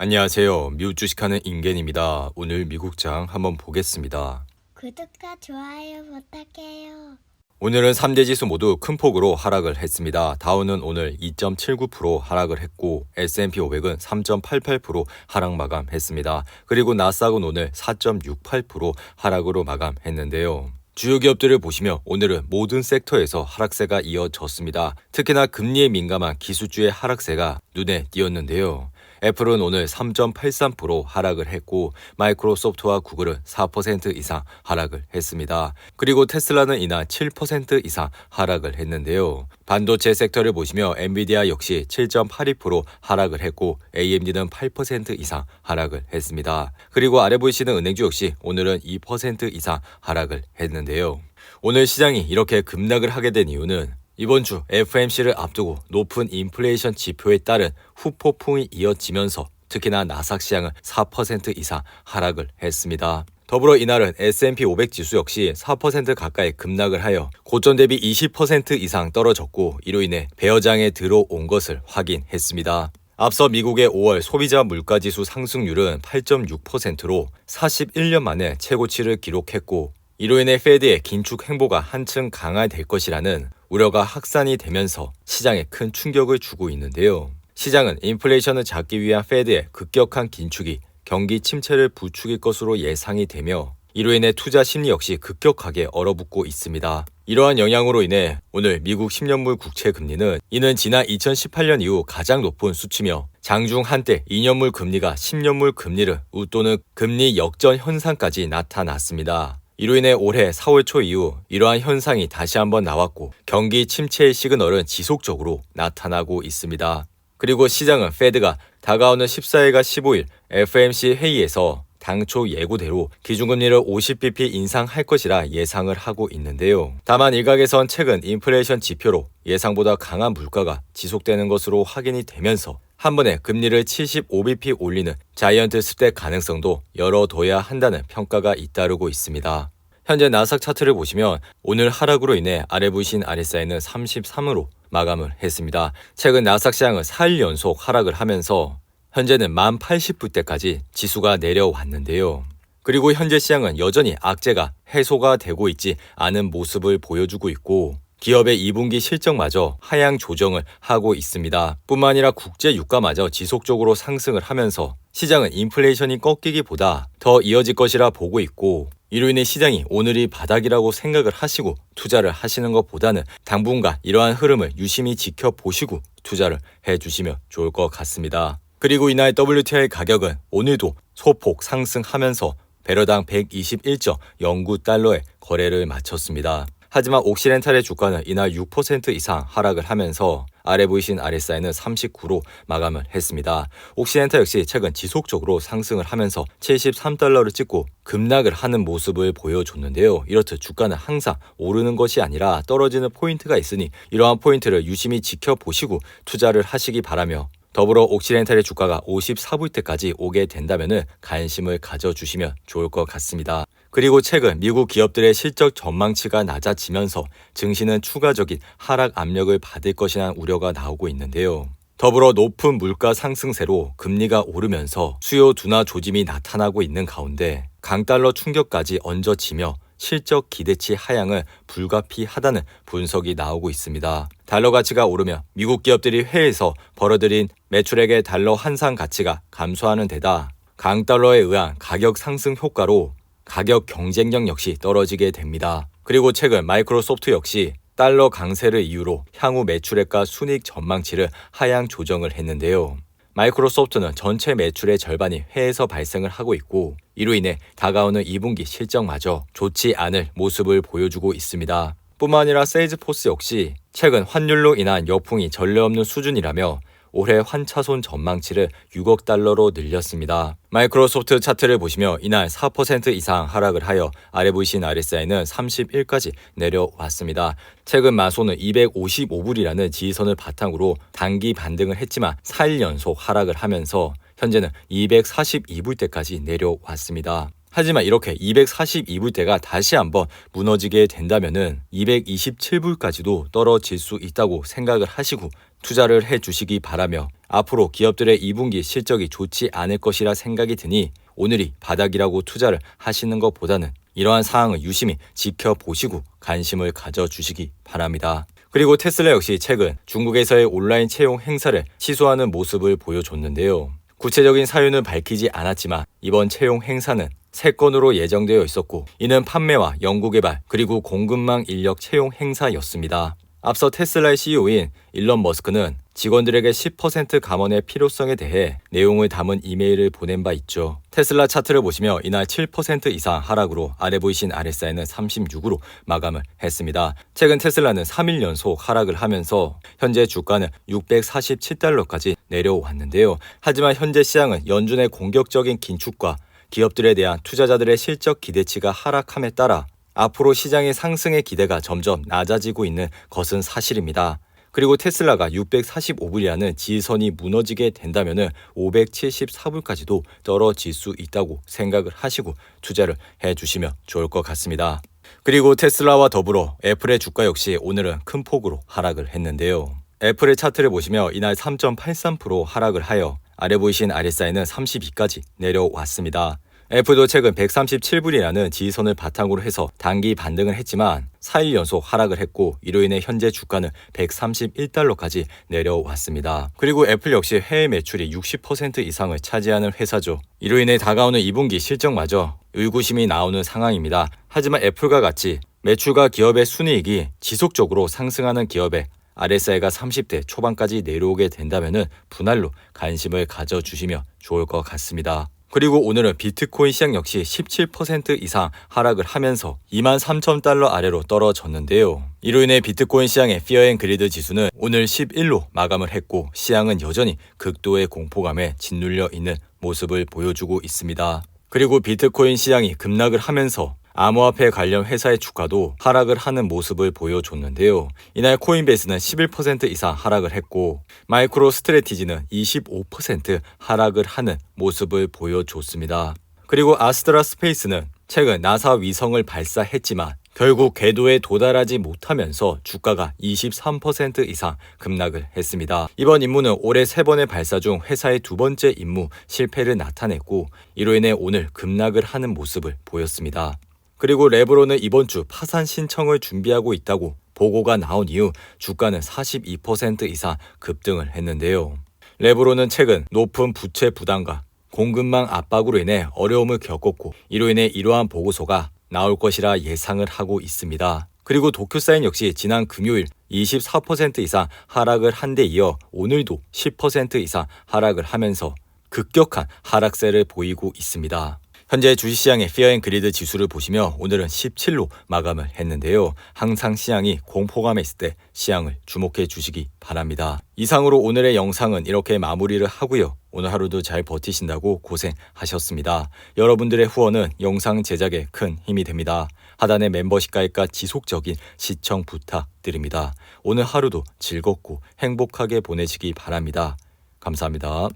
안녕하세요. 미국 주식하는 인겐입니다. 오늘 미국장 한번 보겠습니다. 구독과 좋아요 부탁해요. 오늘은 3대 지수 모두 큰 폭으로 하락을 했습니다. 다우는 오늘 2.79% 하락을 했고 S&P 500은 3.88% 하락 마감했습니다. 그리고 나스닥은 오늘 4.68% 하락으로 마감했는데요. 주요 기업들을 보시면 오늘은 모든 섹터에서 하락세가 이어졌습니다. 특히나 금리에 민감한 기술주의 하락세가 눈에 띄었는데요. 애플은 오늘 3.83% 하락을 했고 마이크로소프트와 구글은 4% 이상 하락을 했습니다. 그리고 테슬라는 이날 7% 이상 하락을 했는데요. 반도체 섹터를 보시면 엔비디아 역시 7.82% 하락을 했고 AMD는 8% 이상 하락을 했습니다. 그리고 아래 보이시는 은행주 역시 오늘은 2% 이상 하락을 했는데요. 오늘 시장이 이렇게 급락을 하게 된 이유는 이번 주 FMC를 앞두고 높은 인플레이션 지표에 따른 후폭풍이 이어지면서 특히나 나삭 시장은 4% 이상 하락을 했습니다. 더불어 이날은 S&P 500 지수 역시 4% 가까이 급락을 하여 고점 대비 20% 이상 떨어졌고 이로 인해 배어장에 들어온 것을 확인했습니다. 앞서 미국의 5월 소비자 물가지수 상승률은 8.6%로 41년 만에 최고치를 기록했고 이로 인해 페드의 긴축 행보가 한층 강화될 것이라는 우려가 확산이 되면서 시장에 큰 충격을 주고 있는데요. 시장은 인플레이션을 잡기 위한 페드의 급격한 긴축이 경기 침체를 부추길 것으로 예상이 되며 이로 인해 투자 심리 역시 급격하게 얼어붙고 있습니다. 이러한 영향으로 인해 오늘 미국 10년물 국채 금리는 이는 지난 2018년 이후 가장 높은 수치며 장중 한때 2년물 금리가 10년물 금리를 웃도는 금리 역전 현상까지 나타났습니다. 이로 인해 올해 4월 초 이후 이러한 현상이 다시 한번 나왔고 경기 침체의 시그널은 지속적으로 나타나고 있습니다. 그리고 시장은 페드가 다가오는 14일과 15일 FMC 회의에서 당초 예고대로 기준금리를 50bp 인상할 것이라 예상을 하고 있는데요. 다만 일각에선 최근 인플레이션 지표로 예상보다 강한 물가가 지속되는 것으로 확인이 되면서 한 번에 금리를 75bp 올리는 자이언트 스텝 가능성도 열어둬야 한다는 평가가 잇따르고 있습니다. 현재 나스닥 차트를 보시면 오늘 하락으로 인해 아래 보이신 RSI는 33으로 마감을 했습니다. 최근 나스닥 시장은 4일 연속 하락을 하면서 현재는 1080불대까지 지수가 내려왔는데요. 그리고 현재 시장은 여전히 악재가 해소가 되고 있지 않은 모습을 보여주고 있고 기업의 2분기 실적마저 하향 조정을 하고 있습니다. 뿐만 아니라 국제 유가마저 지속적으로 상승을 하면서 시장은 인플레이션이 꺾이기보다 더 이어질 것이라 보고 있고 이로 인해 시장이 오늘이 바닥이라고 생각을 하시고 투자를 하시는 것보다는 당분간 이러한 흐름을 유심히 지켜보시고 투자를 해주시면 좋을 것 같습니다. 그리고 이날 WTI 가격은 오늘도 소폭 상승하면서 배러당 121.09달러에 거래를 마쳤습니다. 하지만 옥시렌탈의 주가는 이날 6% 이상 하락을 하면서 아래 보이신 RSI는 39로 마감을 했습니다. 옥시렌탈 역시 최근 지속적으로 상승을 하면서 73달러를 찍고 급락을 하는 모습을 보여줬는데요. 이렇듯 주가는 항상 오르는 것이 아니라 떨어지는 포인트가 있으니 이러한 포인트를 유심히 지켜보시고 투자를 하시기 바라며 더불어 옥시렌탈의 주가가 54불대까지 오게 된다면 관심을 가져주시면 좋을 것 같습니다. 그리고 최근 미국 기업들의 실적 전망치가 낮아지면서 증시는 추가적인 하락 압력을 받을 것이라는 우려가 나오고 있는데요. 더불어 높은 물가 상승세로 금리가 오르면서 수요 둔화 조짐이 나타나고 있는 가운데 강달러 충격까지 얹어지며 실적 기대치 하향은 불가피하다는 분석이 나오고 있습니다. 달러 가치가 오르며 미국 기업들이 해외에서 벌어들인 매출액의 달러 환산 가치가 감소하는 데다 강달러에 의한 가격 상승 효과로 가격 경쟁력 역시 떨어지게 됩니다. 그리고 최근 마이크로소프트 역시 달러 강세를 이유로 향후 매출액과 순이익 전망치를 하향 조정을 했는데요. 마이크로소프트는 전체 매출의 절반이 해외에서 발생을 하고 있고 이로 인해 다가오는 2분기 실적마저 좋지 않을 모습을 보여주고 있습니다. 뿐만 아니라 세일즈포스 역시 최근 환율로 인한 여풍이 전례 없는 수준이라며 올해 환차손 전망치를 6억 달러로 늘렸습니다. 마이크로소프트 차트를 보시며 이날 4% 이상 하락을 하여 아래 보이신 RSI는 31까지 내려왔습니다. 최근 마소는 255불이라는 지지선을 바탕으로 단기 반등을 했지만 4일 연속 하락을 하면서 현재는 242불대까지 내려왔습니다. 하지만 이렇게 242불대가 다시 한번 무너지게 된다면은 227불까지도 떨어질 수 있다고 생각을 하시고 투자를 해 주시기 바라며 앞으로 기업들의 2분기 실적이 좋지 않을 것이라 생각이 드니 오늘이 바닥이라고 투자를 하시는 것보다는 이러한 사항을 유심히 지켜보시고 관심을 가져주시기 바랍니다. 그리고 테슬라 역시 최근 중국에서의 온라인 채용 행사를 취소하는 모습을 보여줬는데요. 구체적인 사유는 밝히지 않았지만 이번 채용 행사는 세 건으로 예정되어 있었고 이는 판매와 연구개발 그리고 공급망 인력 채용 행사였습니다. 앞서 테슬라의 CEO인 일론 머스크는 직원들에게 10% 감원의 필요성에 대해 내용을 담은 이메일을 보낸 바 있죠. 테슬라 차트를 보시며 이날 7% 이상 하락으로 아래 보이신 RSI는 36으로 마감을 했습니다. 최근 테슬라는 3일 연속 하락을 하면서 현재 주가는 647달러까지 내려왔는데요. 하지만 현재 시장은 연준의 공격적인 긴축과 기업들에 대한 투자자들의 실적 기대치가 하락함에 따라 앞으로 시장의 상승의 기대가 점점 낮아지고 있는 것은 사실입니다. 그리고 테슬라가 645불이라는 지선이 무너지게 된다면 574불까지도 떨어질 수 있다고 생각을 하시고 투자를 해 주시면 좋을 것 같습니다. 그리고 테슬라와 더불어 애플의 주가 역시 오늘은 큰 폭으로 하락을 했는데요. 애플의 차트를 보시며 이날 3.83% 하락을 하여 아래 보이신 RSI는 32까지 내려왔습니다. 애플도 최근 137불이라는 지지선을 바탕으로 해서 단기 반등을 했지만 4일 연속 하락을 했고 이로 인해 현재 주가는 131달러까지 내려왔습니다. 그리고 애플 역시 해외 매출이 60% 이상을 차지하는 회사죠. 이로 인해 다가오는 2분기 실적마저 의구심이 나오는 상황입니다. 하지만 애플과 같이 매출과 기업의 순이익이 지속적으로 상승하는 기업에 RSI가 30대 초반까지 내려오게 된다면 분할로 관심을 가져주시면 좋을 것 같습니다. 그리고 오늘은 비트코인 시장 역시 17% 이상 하락을 하면서 2만 3천 달러 아래로 떨어졌는데요. 이로 인해 비트코인 시장의 피어앤그리드 지수는 오늘 11로 마감을 했고 시장은 여전히 극도의 공포감에 짓눌려 있는 모습을 보여주고 있습니다. 그리고 비트코인 시장이 급락을 하면서 암호화폐 관련 회사의 주가도 하락을 하는 모습을 보여줬는데요. 이날 코인베이스는 11% 이상 하락을 했고 마이크로 스트레티지는 25% 하락을 하는 모습을 보여줬습니다. 그리고 아스트라 스페이스는 최근 나사 위성을 발사했지만 결국 궤도에 도달하지 못하면서 주가가 23% 이상 급락을 했습니다. 이번 임무는 올해 세 번의 발사 중 회사의 두 번째 임무 실패를 나타냈고 이로 인해 오늘 급락을 하는 모습을 보였습니다. 그리고 레브론은 이번 주 파산 신청을 준비하고 있다고 보고가 나온 이후 주가는 42% 이상 급등을 했는데요. 레브론은 최근 높은 부채 부담과 공급망 압박으로 인해 어려움을 겪었고 이로 인해 이러한 보고서가 나올 것이라 예상을 하고 있습니다. 그리고 도쿄사인 역시 지난 금요일 24% 이상 하락을 한 데 이어 오늘도 10% 이상 하락을 하면서 급격한 하락세를 보이고 있습니다. 현재 주식시장의 피어앤그리드 지수를 보시며 오늘은 17로 마감을 했는데요. 항상 시장이 공포감에 있을 때 시장을 주목해 주시기 바랍니다. 이상으로 오늘의 영상은 이렇게 마무리를 하고요. 오늘 하루도 잘 버티신다고 고생하셨습니다. 여러분들의 후원은 영상 제작에 큰 힘이 됩니다. 하단의 멤버십 가입과 지속적인 시청 부탁드립니다. 오늘 하루도 즐겁고 행복하게 보내시기 바랍니다. 감사합니다.